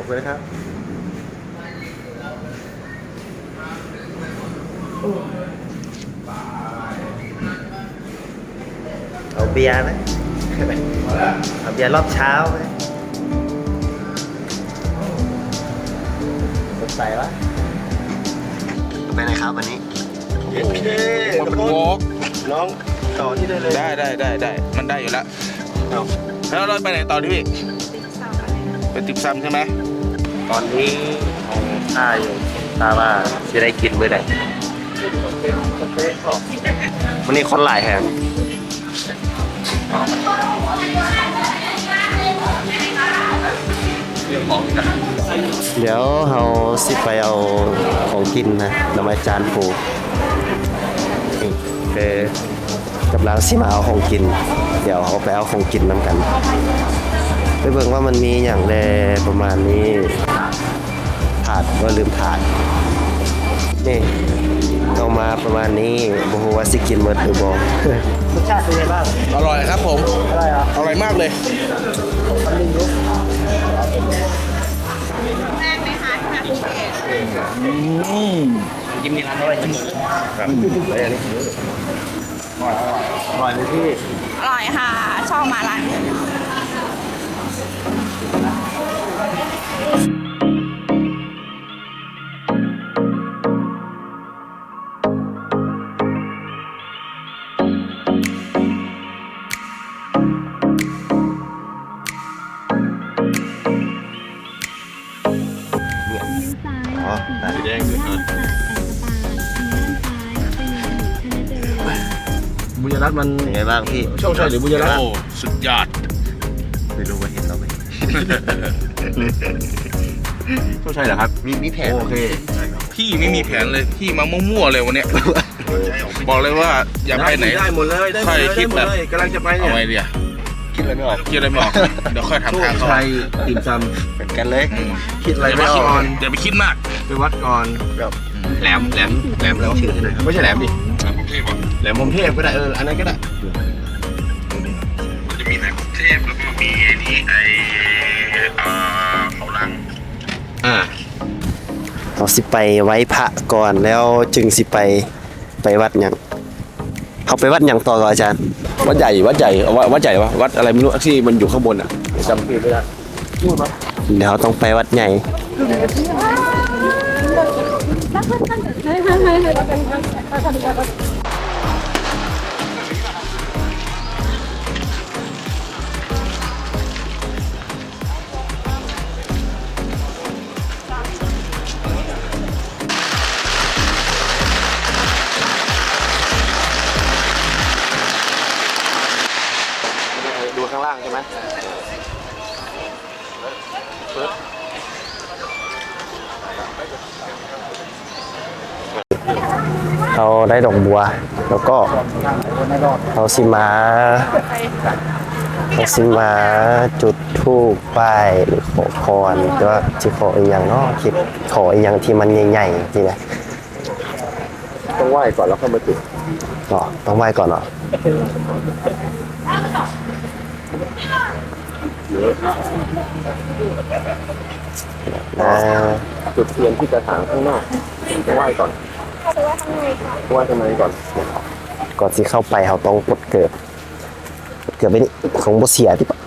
อบคุณนะครับเอาเบียร์ไหมเอาเบียร์รอบเช้าไหมสดใสวะไปไหนครับวันนี้เย้เย้มันเป็นวอล์กน้องต่อที่ได้เลยได้ได้ได้ได้มันได้อยู่แล้วเอาแล้วเราไปไหนต่อดิพี่ไปติบซัมใช่ไหม ตอนนี้ของข้าอยู่ตาว่าจะได้กินเมื่อไหร่วันนี้คนหลายแฮมเดี๋ยวเราสิไปเอาของกินนะนำอาจารย์ปูนี่คือกำลังสิมาเอาของกิน เดี๋ยวเราไปเอาของกินน้ำกัน ไปเบิ่งว่ามันมีอย่างแรประมาณนี้าดว่าลืมถาดนี่เอามาประมาณนี้บ่ฮู้ว่าสิกินหมดหรือบ่รสชาติเป็นไงบ้างอร่อยครับผมอร่อยอะอร่อยมากเลยแรกไหมคะที่มาภูเก็ตยิ้มมีร้านด้วยครับอร่อยเลยพี่อร่อยค่ะชอบมาร้านนี้ บุญรัตน์มันยังไงบ้างพี่โชคชัยหรือบุญรัตน์โอ้สุดยอดไม่รู้ว่าเห็นเราไหมโชคชัยเหรอครับมีมีแผนโอเคพี่ไม่มีแผนเลยพี่มามั่วๆเลยวันเนี้ยบอกเลยว่าอย่าไปไหนได้หมดเลยได้หมดค่อยเลยคิได้ดหมแบดบเลยกำลังจะไปเอาเนี่ยไงเดียคิดอะไรไม่ออกคิดอะไรไม่ออกเดี๋ยวค่อยถามโชคทางเขาชัยติ่มซเหมือนกันเลยอืมำคิดอะไรอย่าไปไม่อคิดอกอย่าไปคิดมากไปวัดก่อนแหลมแหลมแหลมแล้วชื่อที่ไหนครับไม่ใช่แหลมดิ แหลมพรหมเทพก็ได้เอออันนั้นก็ได้จะมีแหลมเทพแล้วก็มีไอ้นี่ไอ้เขาลังอ่าเราสิไปไว้พระก่อนแล้วจึงสิไปไปวัดหยังเขาไปวัดหยังต่อก่อนอาจารย์ วัดใหญ่วัดใหญ่เอาวัดวัดใหญ่วะวัดอะไรไม่รู้ที่มันอยู่ข้างบนอะจำชื่อไม่ได้เดี๋ยวต้องไปวัดใหญ่ดู ด้ดอกบัว แล้วก็เราสิมาเราสิมาจุดธูปป้ายหรือขอพรหรือว่าจะขออีกอย่างเนาะคิดขออีกอย่างที่มันใหญ่ๆจริงไหมต้องไหว้ก่อนแล้วค่อยมาจุดอ๋อต้องไหว้ก่อนเหรอนะจุดเทียนที่กระถางข้างนอกต้อ งไหว้ก่อนไหว้ข้างในก่อน ก่อนที่เข้าไปเราต้องกดเกิดกดเกิดไปนี่ของบเสียที่ปะ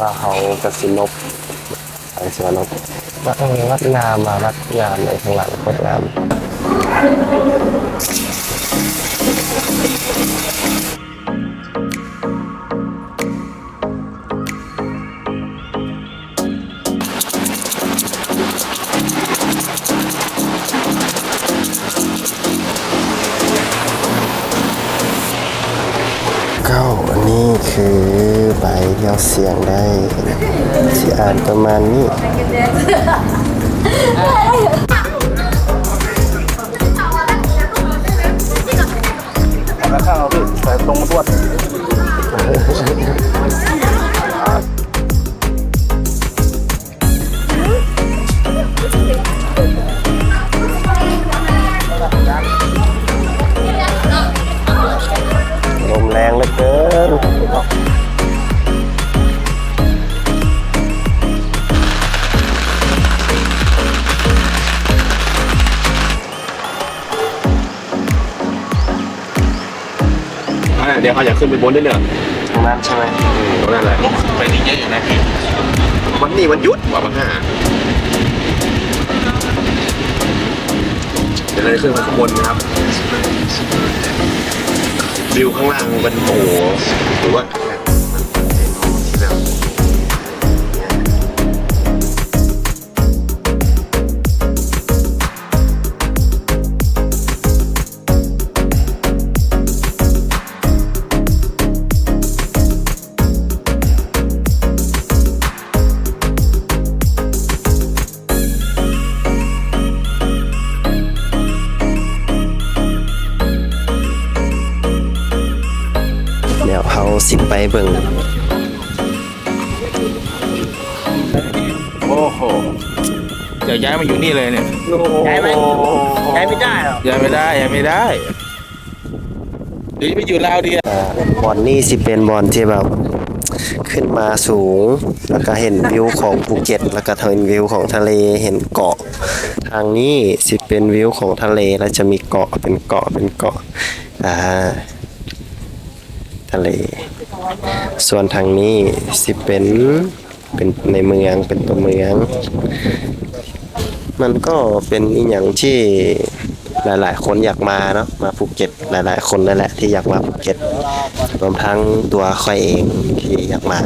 ว่าเขากระสินบ ไอ้สวนนกวัดวัดงามมาวัดงามในข้างหลังวัดงาม คือใบเดียวเสียงได้สิอ่านประมาณนี้แล้วข้างเราพี่แต่ตรงตวด ดี๋ยวเขาอยากขึ้นไปบนด้วยเนี่ยตรงนั้นใช่ไหมตรงนั้นแหละไปนี่เยอะอยู่นะพี่วันนี้วันหยุดว่าบังห้าเดี๋ยวเราจะขึ้นไปข้างบนนะครับวิวข้างล่างมันโอ้โหถือว่าายมาอยู่นี่เลยเนี่ยย้ายไหมย้ายไม่ได้หรอย้ายไม่ได้ย้ายไม่ได้เดี๋ยวจะไปอยู่ลาวเดียวบอนนี่สิเป็นบอนที่แบบขึ้นมาสูง แล้วก็เห็นวิวของภูเก็ต แล้วก็เห็นวิวของทะเลเห็นเกาะ ทางนี้สิเป็นวิวของทะเลแล้วจะมีเกาะเป็นเกาะเป็นเกาะอ่าทะเล ส่วนทางนี้สิเป็นเป็นในเมืองเป็นตัวเมือง มันก็เป็นอีหยังที่หลาย ๆ คนอยากมาเนาะมาภูเก็ตหลาย ๆ คนนั่นแหละที่อยากมาภูเก็ตรวมทั้งตัวค่อยเองที่อยากมา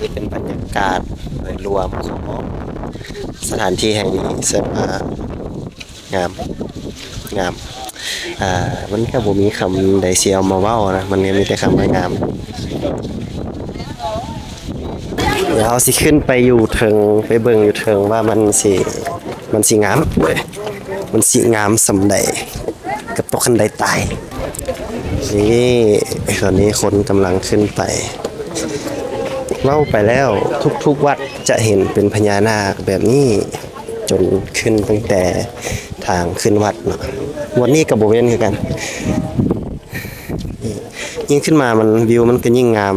นี่เป็นบรรยากาศโดยรวมของสถานที่แห่งนี้เสริมางามงามอ่ามันก็บ่มีคำใดเสียเอามาเว้านะมันก็มีแต่คำว่างาม เดี๋ยวเราสิขึ้นไปอยู่เทิงไปเบิ่งอยู่เทิงว่ามันสิมันสิงามเว้ยมันสิงามสำใดกับตกคันใดตายนี่ตอนนี้คนกำลังขึ้นไปเล่าไปแล้วทุกๆวัดจะเห็นเป็นพญานาคแบบนี้จนขึ้นตั้งแต่ทางขึ้นวัดเนาะวันนี้กับโบเวนคือกัน ยิ่งขึ้นมามันวิวมันก็ยิ่งงาม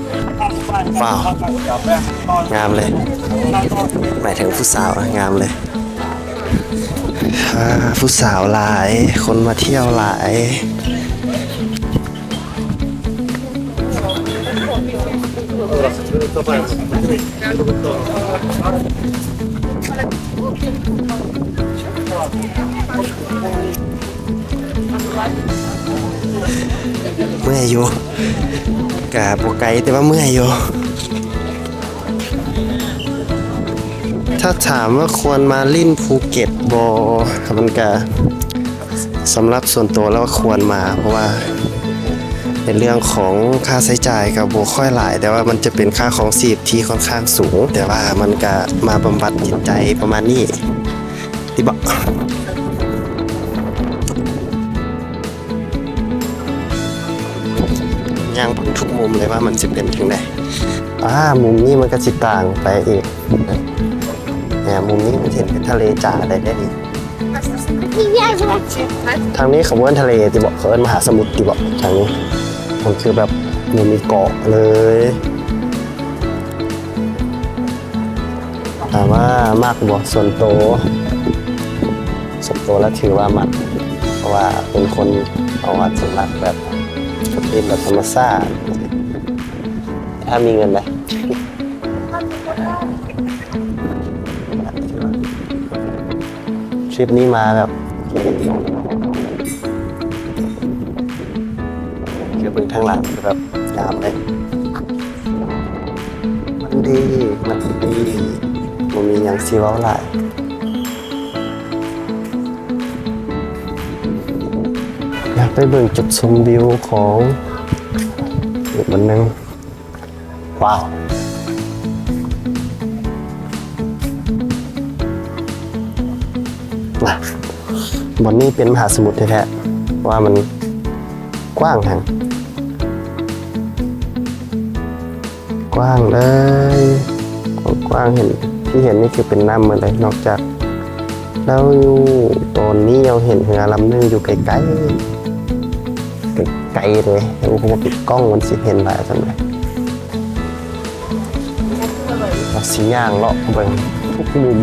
ว้าว งามเลย หมายถึงผู้สาวอะงามเลยผู้สาวหลาย คนมาเที่ยวหลายเมื่อยอยู่ กะบไกลแต่ว่าเมื่อยอยู่ ถ้าถามว่าควรมาลิ่นภูเก็ตบอมันก็สำหรับส่วนตัวแล้วควรมาเพราะว่าในเรื่องของค่าใช้จ่ายกับโบค่อยหลาย แต่ว่ามันจะเป็นค่าของสีบที่ค่อนข้างสูง แต่ว่ามันก็มาบำบัดจิตใจประมาณนี้ที่บอก ย่างเบิ่งทุกมุมเลยว่ามันจะเป็นถึงไหนอ่ามุมนี้มันก็สิต่างไปอีกเนี่ยมุมนี้มันเห็นเป็นทะเลจ๋าได้ได้ดีทางนี้เขาเอิ้นทะเลที่บอกเขาเอิ้นมหาสมุทรที่บอกทางนี้มันคือแบบมันมีเกาะเลยถามว่ามากบอกส่วนโตส่วนโตแล้วถือว่ามากเพราะว่าเป็นคนเอาวัดสำนักแบบ เป็นแบบธรรมชาติถ้ามีเงินไหมทริปนี้มาแบบเดี๋ยวเบิ่งางหลังแบบยามเลยมันดี มันดีมันมีอย่างซีว้าหลาย ไปเบิ่งจุดชมวิวของอีกมันนึงว้าวนะบอนนี่เป็นมหาสมุทรแท้ๆว่ามันกว้างทางกว้างเลยกว้างเห็นที่เห็นนี่คือเป็นน้ำหมดเลยนอกจากแล้วอยู่ตอนนี้เราเห็นเหือลำนึงอยู่ไกลๆ ลเลยแล้ผมปิดกล้องมันสิเห็นหลายจังเลยเราสีย่างเลาะเบิ่งทุกมุม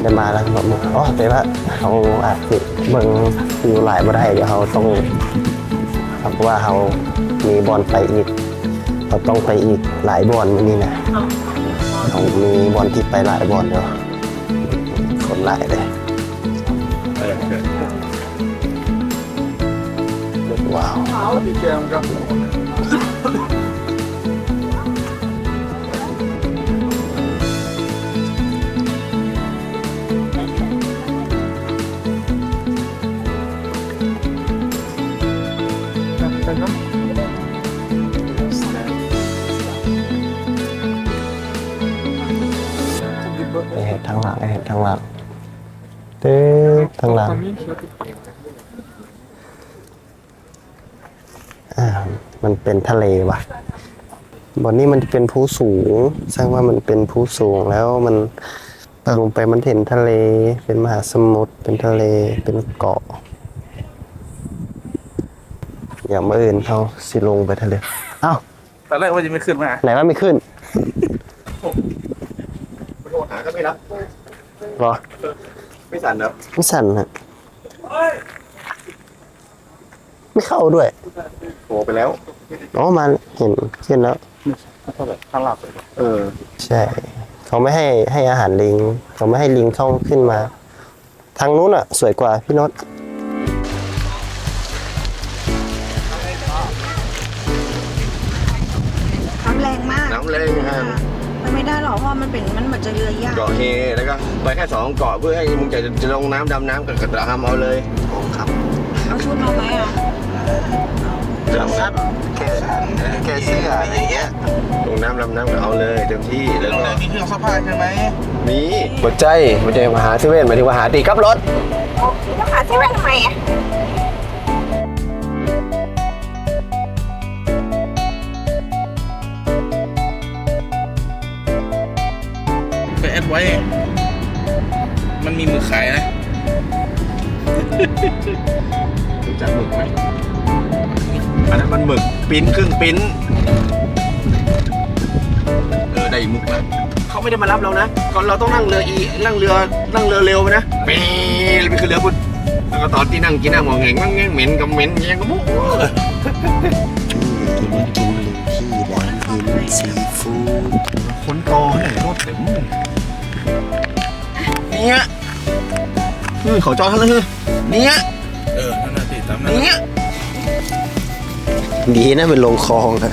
ได้มาแล้วแบบอ๋อแต่ว่าเขาอาจจะเบิ่งวิวหลายบ่ได้เดี๋ยวเขาต้องเพราะว่าเขามีบอลไปอีกเขาต้องไปอีกหลายบอลมื้อนี้นะเขามีบอลที่ไปหลายบอลเดี๋ยวคนหลายเลย ว้าวไอเห็นทางหลังไอเห็นทางหลังเต๊กทางหลังอ่า มันเป็นทะเลว่ะบอนนี้มันเป็นภูสูงแสดงว่ามันเป็นภูสูงแล้วมันลงไปมันเห็นทะเล เป็นมหาสมุทรเป็นทะเลเป็นเกาะ อย่างเมื่ออื่นเขาสิลงไปทะเลเอ้าตอนแรกว่าจะไม่ขึ้นมาไหนว่าไม่ขึ้นโทรหาก็ไม่รับรอไม่สั่นครับไม่สั่นฮะ ไม่เข้าด้วยโทรไปแล้ว อ๋อมาเห็นขึ้นแล้ว ข้างหลังเออ ใช่ เขาไม่ให้ให้อาหารลิง เขาไม่ให้ลิงเข้าขึ้นมา ทางนู้นอะ สวยกว่าพี่โนตน้ำแรงมากน้ำแรงฮะมันไม่ได้หรอกเพราะมันเป็นมันเหมือนจะเรือยากเกาะเฮแล้วก็ไปแค่สองเกาะเพื่อให้มึงจะจะลงน้ำดำน้ำกับกระทำเอาเลยครับ เอาชุดมาไหมอะดำน้แค่แค่เสื้ออะไรเงี้ยำลงน้ำดำน้ำก็เอาเลยเต็มที่แล้วก็มีเครื่องซักผ้าใช่ไหมมีหัวใจหัวใจมาหาที่เว่นหมายถึงมาหาตีกับรถต้องหาเซเว่นทำไมอะไปแอดไว้ มันมีมือขายนะ จักหมึกไหมอันนั้นมันหมึกปิ้นครึ่งปิ้นเออได้อีกมุกแล้วเขาไม่ได้มารับเรานะก่อนเราต้องนั่งเรืออีนั่งเรือนั่งเรือเร็วไปนะปีนไปขึ้นเรือพุ่นแล้วก็ตอนที่นั่งกินน้ำหมองแงงมั่งแงงเหม็นกับเหม็นแยงกับมุกกินกินลิงที่แหลมหินซีฟู้ดคนโตเนี่ยรถเต็มเนี่ยเฮ้ยขาจอดท่านเลยเนี่ย น้ำเนี้ยดีนะเป็นลงคลองอะ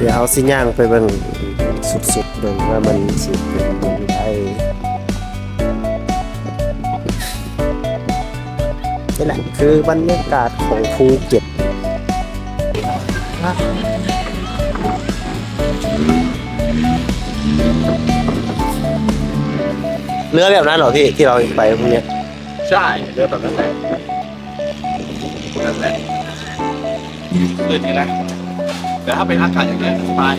เดี๋ยวเอาสิย่างไปเบิ่งสุดๆเบิ่งว่ามันสิเป็นยังไงนี่แหละคือบรรยากาศของภูเก็ตเรือแบบนั้นเหรอพี่ที่เราไปพวกเนี้ยใช่เรือแบบนั้นแหละนั่นแหละเดินนี่นะ แต่ถ้าเป็นอากาศอย่างนี้ยสบาย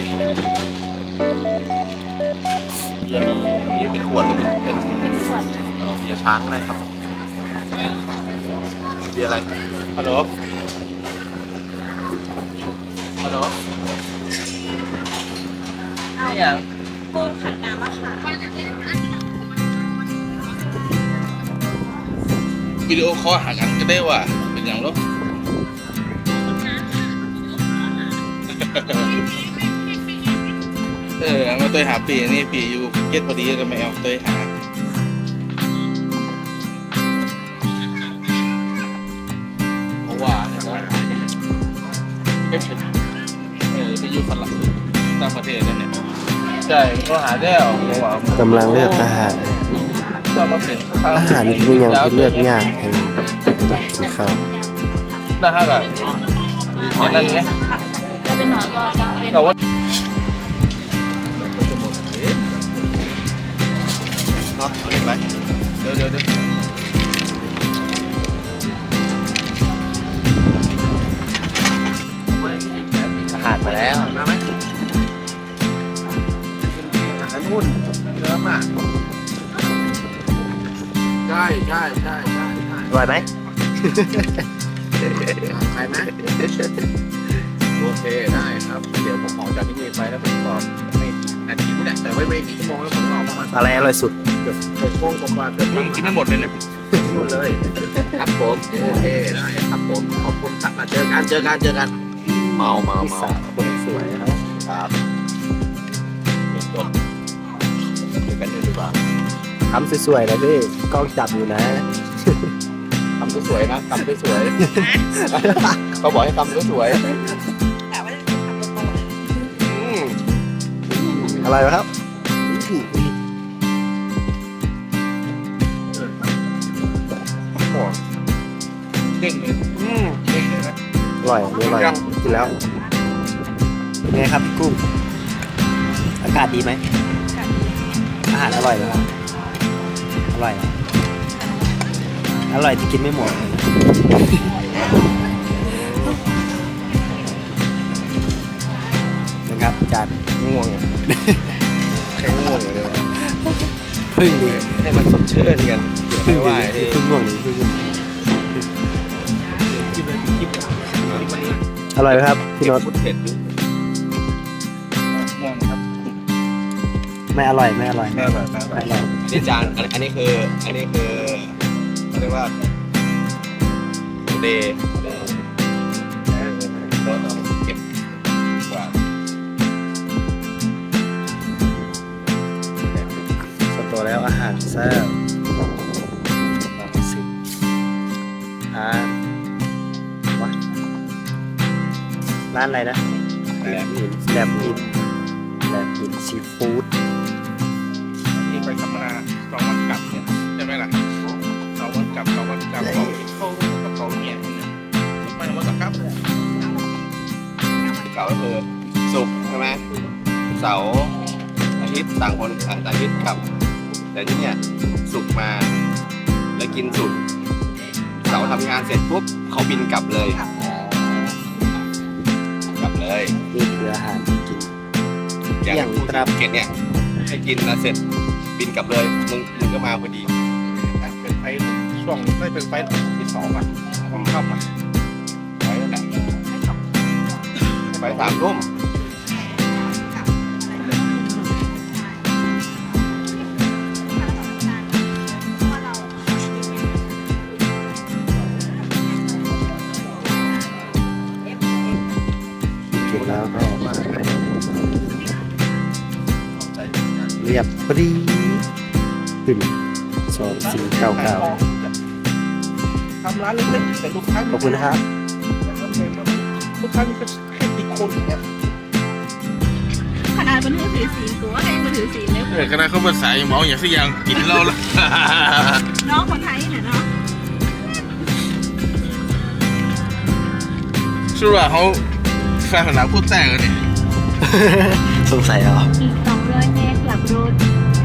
เบียร์มีมีเป็นขวดหรือเป็นเป็นเอาเบียร์ช้างอะไรครับเบียร์อะไรฮัลโหลฮัลโหลนี่ยังกุ้งผัดน้ำมะขามวิดีโอคอลหากันก็ได้ว่าเป็นอย่างรบ เออเอามาตัวหาปีนี่ปีอยู่ภูเก็ตพอดีก็ไม่เอาตัวหาเพราะว่าเนี่ยนะเอฟเออไปอยู่ฝรั่งต่างประเทศแล้วเนี่ยใช่ก็หาได้หรอเพราะว่ากำลังเลือกอาหารก็มาเป็นอาหารคือยังที่เลือกยากให้กินข้าวได้ฮะกันอย่างนั้นไง แต่ว่าเนาะเอาเรียกไรเดี๋ยวเดี๋ยวเดี๋ยวอาหารมาแล้วมาไหมอาหารนุ่นเยอะมากใช่ใช่ใช่ใช่ใช่อร่อยไหมไปไหม โอเคได้ครับ เดี๋ยวผมออกจากที่นี่ไปแล้วผมก็ไม่นาทีนี่แหละแต่ไม่ไม่กี่ชั่วโมงแล้วผมก็ออกประมาณอะไรอร่อยสุดเกือบหกโมงกว่าๆเกือบมึงกินทั้งหมดเลยเนี่ยนู่นเลย ครับผมโอเคได้ครับผมขอบคุณครับมาเจอกันเจอกันเจอกัน เมาเมาพี่เมาสาวคนสวยครับครับเจอกันเดี๋ยวดีกว่าทำสวยๆนะพี่กล้องจับอยู่นะทำสวยๆนะทำสวยๆเขาบอกให้ทำสวยแอร่อยไหมครับเด้งเลยอืมเด้งเลยนะอร่อยไม่อร่อยกินแล้วเป็นไงครับพี่กุ้งอากาศดีไหมอาหารอร่อยไหมครับอร่อยนะอร่อยที่กินไม่หมดนะครับจานง่วง แค่ง่วงเลยพึ่งดีให้มันสดชื่นกันพึ่ไม่งว่าดีที่พึ่งง่วงดีพึ่งง่วงกินเลยกินเลยอร่อยไหมครับพี่เก็โนบตฟุตเผ็ดดูม่วงครับไม่อร่อยไม่อร่อยแม่แบบแม่แบไม่บอร่อยนี่จานอันอันนี้คือ อันนี้คือเขาเรียกว่าเดย์ แล้วอาหารแซ่บลองสิร้านวะร้านอะไรนะแหลมหินแลบหินแลบหินซีฟู้ดนี่ไปทำงานสองวันกลับเนี่ยใช่ไหมล่ะสองวันกลับสองวันกลับเขาเขากับเขาเนี่ยเนี่ยไม่วันกลับเลยเก่าก็คือศุกร์ใช่ไหมเสาร์อาทิตย์ต่างคนต่างอาทิตย์กลับ แต่ที่เนี่ยศุกร์มาแล้วกินศุกร์เสาร์ทำงานเสร็จปุ๊บเขาบินกลับเลยกลับเลยนี่คืออาหารที่กิน อย่างอย่างผู้ครับภูเก็ตเนี่ยให้กินแล้วเสร็จบินกลับเลยมึงมึงก็มาพอดีเป็นไฟช่วงไม่เป็นไฟที่สองอะต้องเข้ามาไปแล้วแหละไปสามทุ่ม รียบปรีขึ้นสองสี่เก้าเก้าทำร้านเล็กๆแต่ลูกค้าขอบคุณนะครับลูกค้านี่ก็แค่ติดคนเนี่ยขนาดมันถือสีสีตัวเองมันถือสีเล็บเออคณะเขาภาษาอย่างเมาอย่างสักอย่างกินเหล้าแล้วน้องคนไทยเนี่ยเนาะ是吧เขาแฟนของเราพูดแต่งกันเนี่ยสงสัยเหรออีก200 เมตรกลับร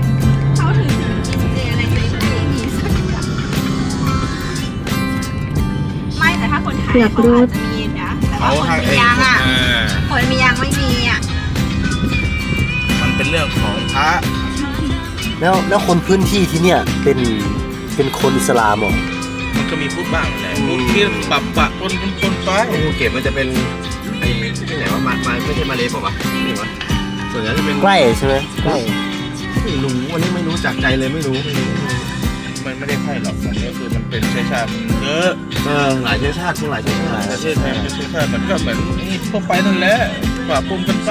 ถเขาถือสีเจอะไรไม่มีสักอย่างไม่แต่ถ้าคนไทยเขาอาจจะมีนะแต่ว่าเขาคนทางมีเองยางอะเออคนมียางไม่มีอะมันเป็นเรื่องของพระแล้วแล้วคนพื้นที่ที่เนี่ยเป็นเป็นคนอิสลามเหรอ มันก็มีพูดบ้างแหละพูดที่ปรับปะปนปนปนไปภูเก็ตมันจะเป็นไอ้ที่ไหนว่ามามาไม่ใช่มาเลเปล่าวะนี่วะส่วนใหญ่จะเป็นใกล้ใช่ไหมใกล้ ไม่รู้วันนี้ไม่รู้จักใจเลยไม่รู้ไม่รู้มันไม่ได้ใช่หรอกมันก็คือมันเป็นเชื้อชาติมันเยอะเออหลายเชื้อชาติคนหลายเชื้อชาติประเทศไทยเป็นเชื้อชาติมันก็เหมือนนี่ทั่วไปนั่นแหละปะปนกันไป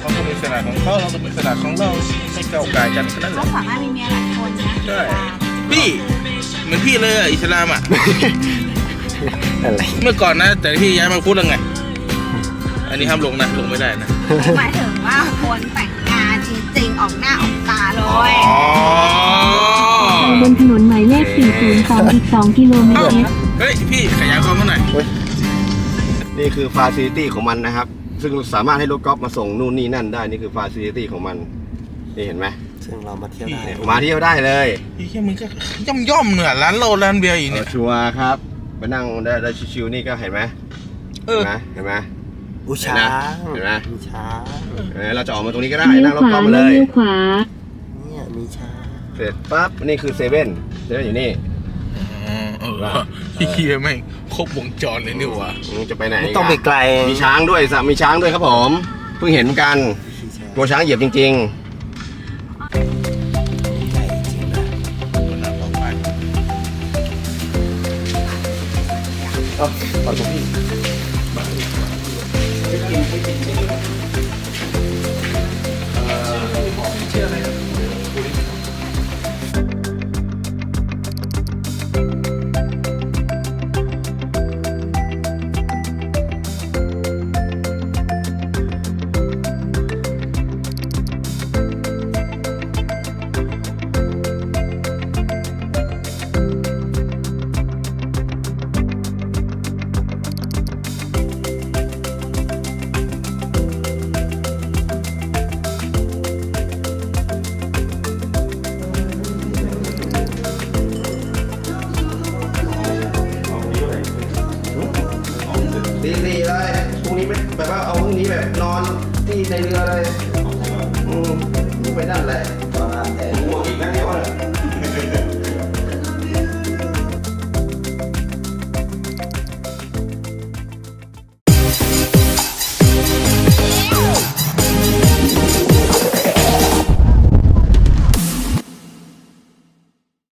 เขาก็มีสนาของเขาเราก็มีสนาของเราไม่เก่าวกายกันแค่นั้นแหเขาละสามารถมีเมียหลายคนนะใช่พี่เหมือนพี่เลยอะอิสลามอะ อะไรเมื่อก่อนนะ แต่พี่ย้ายมาพูดแล้วไงอั นนี้ห้ามลงนะลงไม่ได้นะหมายถึงว่าคนแต่งงานจริงๆออกหน้าออกตาเลยอ๋อไปบนถนนหมายเลข 402 อีก 2 กิโลเมเอ้าตร เฮ้ยพี่ขยายความมาหน่อยนี่คือฟาซิลิตี้ของมันนะครับ ซึ่งสามารถให้รถกอล์ฟมาส่งนู่นนี่นั่นได้ นี่คือฟาซิลิตี้ของมัน นี่เห็นไหมซึ่งเรามาเที่ยวได้ เนี่ยมาเที่ยวได้เลยพี่แค่มึงก็ย่อมย่อมๆเหนือร้านเหล้าร้านเบียร์อีกเอเนี่อย ชัวร์ครับ ไปนั่งได้ได้ชิวๆนี่ก็เห็นไหมเอเห็อนไหมเห็นไหม อุยช้างเห็นไหมมีช้างเออเราจะออกมาตรงนี้ก็ได้เลี้ยนั่วงรถขกอวาล์ฟมาแล้เลวยเลี้ยวขวาเนี่ยมีช้างเสร็จปั๊บนี่คือเซเว่นเซเว่นอยู่นี่อ๋อเออพี่เคียแม่งครบวงจรเลยนี่หว่าอืมจะไปไหนไม่กะต้องไปไกลมีช้างด้วยสัมีช้างด้วยครับผมเพิ่งเห็นเหมือนกันตัวช้างเหยียบจริงใ